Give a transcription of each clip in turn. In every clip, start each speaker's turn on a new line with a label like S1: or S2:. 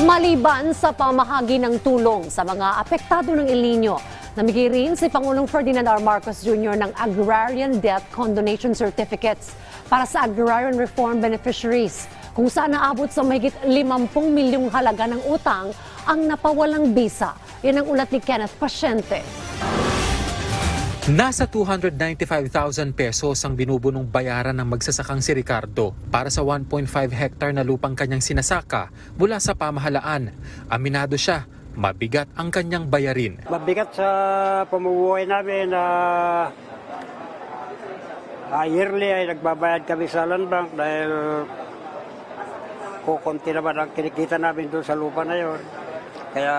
S1: Maliban sa pamahagi ng tulong sa mga apektado ng El Nino, namigay rin si Pangulong Ferdinand R. Marcos Jr. ng Agrarian Debt Condonation Certificates para sa agrarian reform beneficiaries kung saan naabot sa mahigit 50 milyong halaga ng utang ang napawalang bisa. Yan ang ulat ni Kenneth Pasyente.
S2: Nasa 295,000 pesos ang binubunong bayaran ng magsasakang si Ricardo para sa 1.5 hectare na lupang kanyang sinasaka mula sa pamahalaan. Aminado siya, mabigat ang kanyang bayarin.
S3: Mabigat sa pamumuhay namin na ah, yearly ay nagbabayad kami sa land bank dahil kukunti naman ang kinikita namin doon sa lupa na yon. Kaya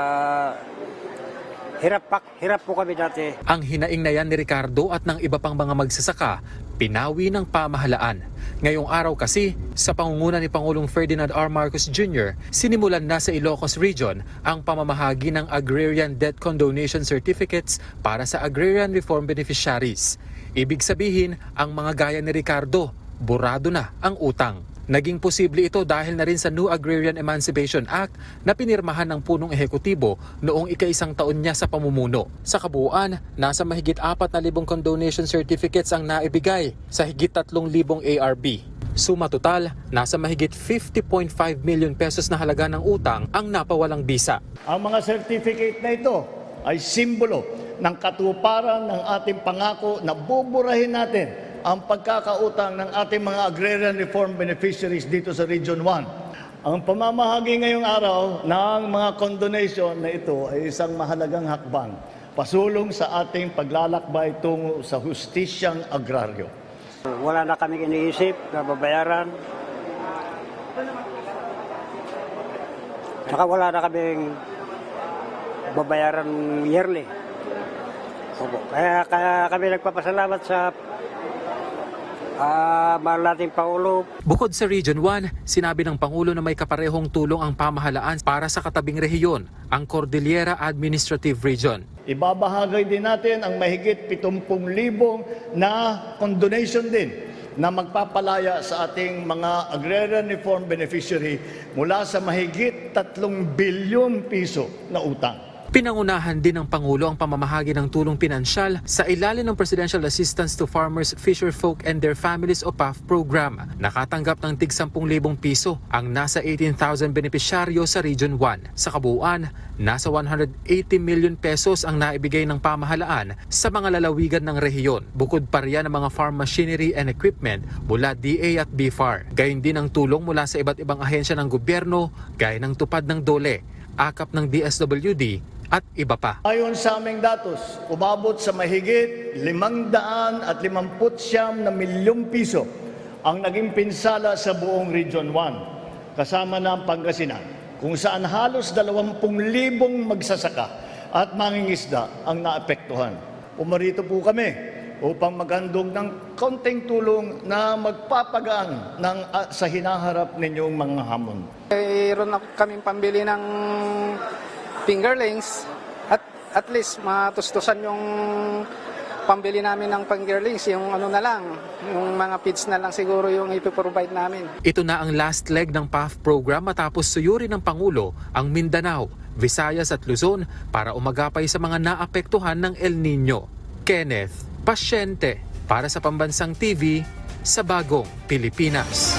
S3: hirap, pak, hirap po kami dati.
S2: Ang hinaing na yan ni Ricardo at ng iba pang mga magsasaka, pinawi ng pamahalaan. Ngayong araw kasi, sa pangunguna ni Pangulong Ferdinand R. Marcos Jr., sinimulan na sa Ilocos Region ang pamamahagi ng Agrarian Debt Condonation Certificates para sa agrarian reform beneficiaries. Ibig sabihin, ang mga gaya ni Ricardo, burado na ang utang. Naging posible ito dahil na rin sa New Agrarian Emancipation Act na pinirmahan ng punong ehekutibo noong ikaisang taon niya sa pamumuno. Sa kabuuan, nasa mahigit 4,000 condonation certificates ang naibigay sa higit 3,000 ARB. Suma total, nasa mahigit 50.5 million pesos na halaga ng utang ang napawalang bisa.
S4: Ang mga certificate na ito ay simbolo ng katuparan ng ating pangako na buburahin natin ang pagkakautang ng ating mga agrarian reform beneficiaries dito sa Region 1. Ang pamamahagi ngayong araw ng mga condonation na ito ay isang mahalagang hakbang pasulong sa ating paglalakbay tungo sa hustisyang agraryo.
S3: Wala na kami iniisip na babayaran. Saka wala na kaming babayaran yearly. Kaya, kaya kami nagpapasalamat sa ah mahal nating Pangulo,
S2: Bukod sa Region 1, sinabi ng Pangulo na may kaparehong tulong ang pamahalaan para sa katabing rehiyon, ang Cordillera Administrative Region.
S4: Ibabahagay din natin ang mahigit 70,000 na condonation din na magpapalaya sa ating mga agrarian reform beneficiary mula sa mahigit 3 bilyon piso na utang.
S2: Pinangunahan din ng Pangulo ang pamamahagi ng tulong pinansyal sa ilalim ng Presidential Assistance to Farmers, Fisherfolk and Their Families o PAF program. Nakatanggap ng tig 10,000 piso ang nasa 18,000 benepisyaryo sa Region 1. Sa kabuuan, nasa 180 million pesos ang naibigay ng pamahalaan sa mga lalawigan ng rehiyon. Bukod pa riyan ang mga farm machinery and equipment mula DA at BFAR. Gayun din ang tulong mula sa iba't ibang ahensya ng gobyerno gaya ng tupad ng DOLE, akap ng DSWD at iba pa.
S4: Ayon sa aming datos, umabot sa mahigit 559 na milyong piso ang naging pinsala sa buong Region 1, kasama na ang Pangasinan, kung saan halos 20,000 magsasaka at mangingisda ang naapektuhan. Pumarito po kami upang magandog ng konting tulong na magpapagaan ng, ah, sa hinaharap ninyong mga hamon.
S5: Mayroon na kaming pambili ng fingerlings at at least matustusan yung pambili namin ng fingerlings, yung ano na lang, yung mga feeds na lang siguro yung ipiprovide namin.
S2: Ito na ang last leg ng PAF program matapos suyuri ng Pangulo ang Mindanao, Visayas at Luzon para umagapay sa mga naapektuhan ng El Nino. Kenneth, pasyente para sa Pambansang TV sa Bagong Pilipinas.